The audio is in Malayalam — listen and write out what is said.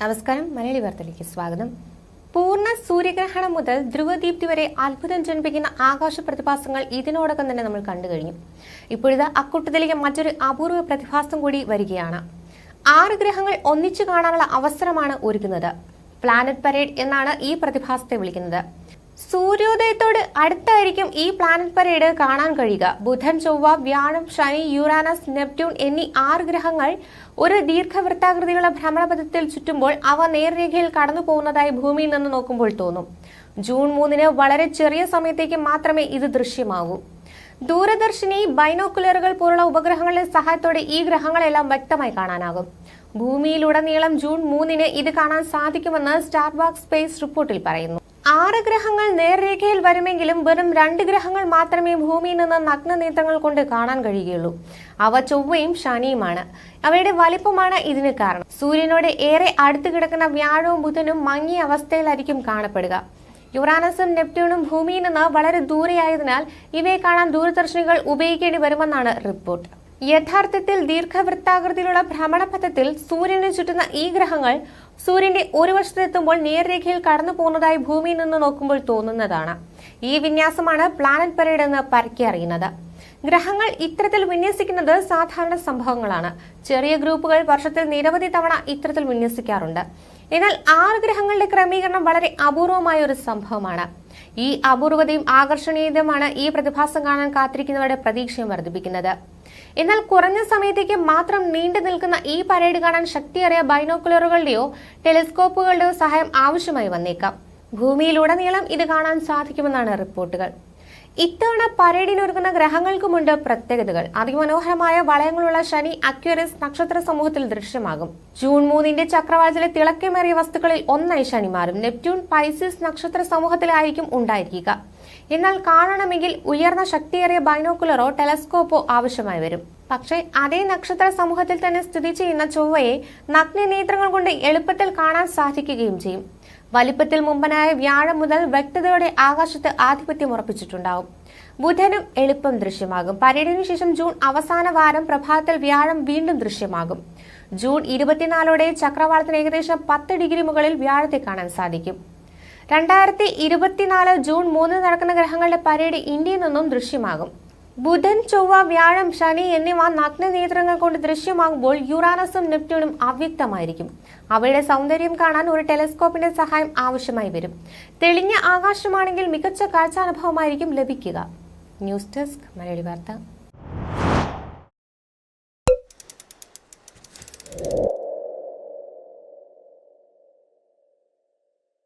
നമസ്കാരം. മലയാളി വാർത്തയിലേക്ക് സ്വാഗതം. പൂർണ സൂര്യഗ്രഹണം മുതൽ ധ്രുവദീപ്തി വരെ അത്ഭുതം ജനിപ്പിക്കുന്ന ആകാശ പ്രതിഭാസങ്ങൾ ഇതിനോടകം തന്നെ നമ്മൾ കണ്ടു കഴിഞ്ഞു. ഇപ്പോഴിത് അക്കൂട്ടത്തിലേക്ക് മറ്റൊരു അപൂർവ പ്രതിഭാസം കൂടി വരികയാണ്. ആറ് ഗ്രഹങ്ങൾ ഒന്നിച്ചു കാണാനുള്ള അവസരമാണ് ഒരുക്കുന്നത്. പ്ലാനറ്റ് പരേഡ് എന്നാണ് ഈ പ്രതിഭാസത്തെ വിളിക്കുന്നത്. സൂര്യോദയത്തോട് അടുത്തായിരിക്കും ഈ പ്ലാനറ്റ് പരേഡ് കാണാൻ കഴിയുക. ബുധൻ ചൊവ്വ വ്യാഴം ശനി യുറാനസ് നെപ്റ്റ്യൂൺ എന്നീ ആറ് ഗ്രഹങ്ങൾ ഒരു ദീർഘവൃത്താകൃതിയുള്ള ഭ്രമണപഥത്തിൽ ചുറ്റുമ്പോൾ അവ നേർരേഖയിൽ കടന്നു പോകുന്നതായി ഭൂമിയിൽ നിന്ന് നോക്കുമ്പോൾ തോന്നും. ജൂൺ മൂന്നിന് വളരെ ചെറിയ സമയത്തേക്ക് മാത്രമേ ഇത് ദൃശ്യമാകൂ. ദൂരദർശിനി ബൈനോക്കുലറുകൾ പോലുള്ള ഉപഗ്രഹങ്ങളുടെ സഹായത്തോടെ ഈ ഗ്രഹങ്ങളെല്ലാം വ്യക്തമായി കാണാനാകും. ഭൂമിയിലുടനീളം ജൂൺ മൂന്നിന് ഇത് കാണാൻ സാധിക്കുമെന്ന് സ്റ്റാർബാക്ക് സ്പേസ് റിപ്പോർട്ടിൽ പറയുന്നു. ആറ് ഗ്രഹങ്ങൾ നേർരേഖയിൽ വരുമെങ്കിലും വെറും രണ്ട് ഗ്രഹങ്ങൾ മാത്രമേ ഭൂമിയിൽ നിന്ന് നഗ്നനേത്രങ്ങൾ കൊണ്ട് കാണാൻ കഴിയുകയുള്ളൂ. അവ ചൊവ്വയും ശനിയുമാണ്. അവയുടെ വലിപ്പമാണ് ഇതിന് കാരണം. സൂര്യനോട് ഏറെ അടുത്ത് കിടക്കുന്ന വ്യാഴവും ബുധനും മങ്ങിയ അവസ്ഥയിലായിരിക്കും കാണപ്പെടുക. യുറാനസും നെപ്റ്റ്യൂണും ഭൂമിയിൽ നിന്ന് വളരെ ദൂരെയായതിനാൽ ഇവയെ കാണാൻ ദൂരദർശിനികൾ ഉപയോഗിക്കേണ്ടി വരുമെന്നാണ് റിപ്പോർട്ട്. യഥാർത്ഥത്തിൽ ദീർഘവൃത്താകൃതിയിലുള്ള ഭ്രമണപഥത്തിൽ സൂര്യന് ചുറ്റുന്ന ഈ ഗ്രഹങ്ങൾ സൂര്യന്റെ ഒരു വർഷത്തെത്തുമ്പോൾ നേർരേഖയിൽ കടന്നു പോകുന്നതായി ഭൂമിയിൽ നിന്ന് നോക്കുമ്പോൾ തോന്നുന്നതാണ്. ഈ വിന്യാസമാണ് പ്ലാനറ്റ് പരേഡ് എന്ന് പരക്കെ അറിയുന്നത്. ഗ്രഹങ്ങൾ ഇത്തരത്തിൽ വിന്യസിക്കുന്നത് സാധാരണ സംഭവങ്ങളാണ്. ചെറിയ ഗ്രൂപ്പുകൾ വർഷത്തിൽ നിരവധി തവണ ഇത്തരത്തിൽ വിന്യസിക്കാറുണ്ട്. എന്നാൽ ആറ് ഗ്രഹങ്ങളുടെ ക്രമീകരണം വളരെ അപൂർവമായ ഒരു സംഭവമാണ്. ഈ അപൂർവതയും ആകർഷണീയതയുമാണ് ഈ പ്രതിഭാസം കാണാൻ കാത്തിരിക്കുന്നവരുടെ പ്രതീക്ഷയും വർദ്ധിപ്പിക്കുന്നത്. എന്നാൽ കുറഞ്ഞ സമയത്തേക്ക് മാത്രം നീണ്ടു നിൽക്കുന്ന ഈ പരേഡ് കാണാൻ ശക്തിയേറിയ ബൈനോക്കുലറുകളുടെയോ ടെലിസ്കോപ്പുകളുടെയോ സഹായം ആവശ്യമായി വന്നേക്കാം. ഭൂമിയിലുടനീളം ഇത് കാണാൻ സാധിക്കുമെന്നാണ് റിപ്പോർട്ടുകൾ. ഇത്തവണ പരേഡിനൊരുങ്ങുന്ന ഗ്രഹങ്ങൾക്കുമുണ്ട് പ്രത്യേകതകൾ. അതിമനോഹരമായ വളയങ്ങളുള്ള ശനി അക്യൂറസ് നക്ഷത്ര സമൂഹത്തിൽ ദൃശ്യമാകും. ജൂൺ മൂന്നിന്റെ ചക്രവാളത്തിലെ തിളക്കമേറിയ വസ്തുക്കളിൽ ഒന്നായി ശനി മാറും. നെപ്റ്റ്യൂൺ പൈസിസ് നക്ഷത്ര സമൂഹത്തിലായിരിക്കും ഉണ്ടായിരിക്കുക. എന്നാൽ കാണണമെങ്കിൽ ഉയർന്ന ശക്തിയേറിയ ബൈനോക്കുലറോ ടെലസ്കോപ്പോ ആവശ്യമായി വരും. പക്ഷേ അതേ നക്ഷത്ര സമൂഹത്തിൽ തന്നെ സ്ഥിതി ചെയ്യുന്ന ചൊവ്വയെ നഗ്നനേത്രങ്ങൾ കൊണ്ട് എളുപ്പത്തിൽ കാണാൻ സാധിക്കുകയും ചെയ്യും. വലിപ്പത്തിൽ മുമ്പനായ വ്യാഴം മുതൽ വ്യക്തതയോടെ ആകാശത്ത് ആധിപത്യം ഉറപ്പിച്ചിട്ടുണ്ടാവും. ബുധനും എളുപ്പം ദൃശ്യമാകും. പരേഡിനു ശേഷം ജൂൺ അവസാന വാരം പ്രഭാതത്തിൽ വ്യാഴം വീണ്ടും ദൃശ്യമാകും. ജൂൺ ഇരുപത്തിനാലോടെ ചക്രവാളത്തിന് ഏകദേശം പത്ത് ഡിഗ്രി മുകളിൽ വ്യാഴത്തെ കാണാൻ സാധിക്കും. രണ്ടായിരത്തി ഇരുപത്തിനാല് ജൂൺ മൂന്ന് നടക്കുന്ന ഗ്രഹങ്ങളുടെ പരേഡ് ഇന്ത്യയിൽ നിന്നും ദൃശ്യമാകും. ബുധൻ ചൊവ്വ വ്യാഴം ശനി എന്നിവ നഗ്നനേത്രങ്ങൾ കൊണ്ട് ദൃശ്യമാകുമ്പോൾ യുറാനസും നെപ്റ്റ്യൂണും അവ്യക്തമായിരിക്കും. അവയുടെ സൗന്ദര്യം കാണാൻ ഒരു ടെലിസ്കോപ്പിന്റെ സഹായം ആവശ്യമായി വരും. തെളിഞ്ഞ ആകാശമാണെങ്കിൽ മികച്ച കാഴ്ചാനുഭവമായിരിക്കും ലഭിക്കുക. ന്യൂസ് ഡെസ്ക് മലയാളി വാർത്ത.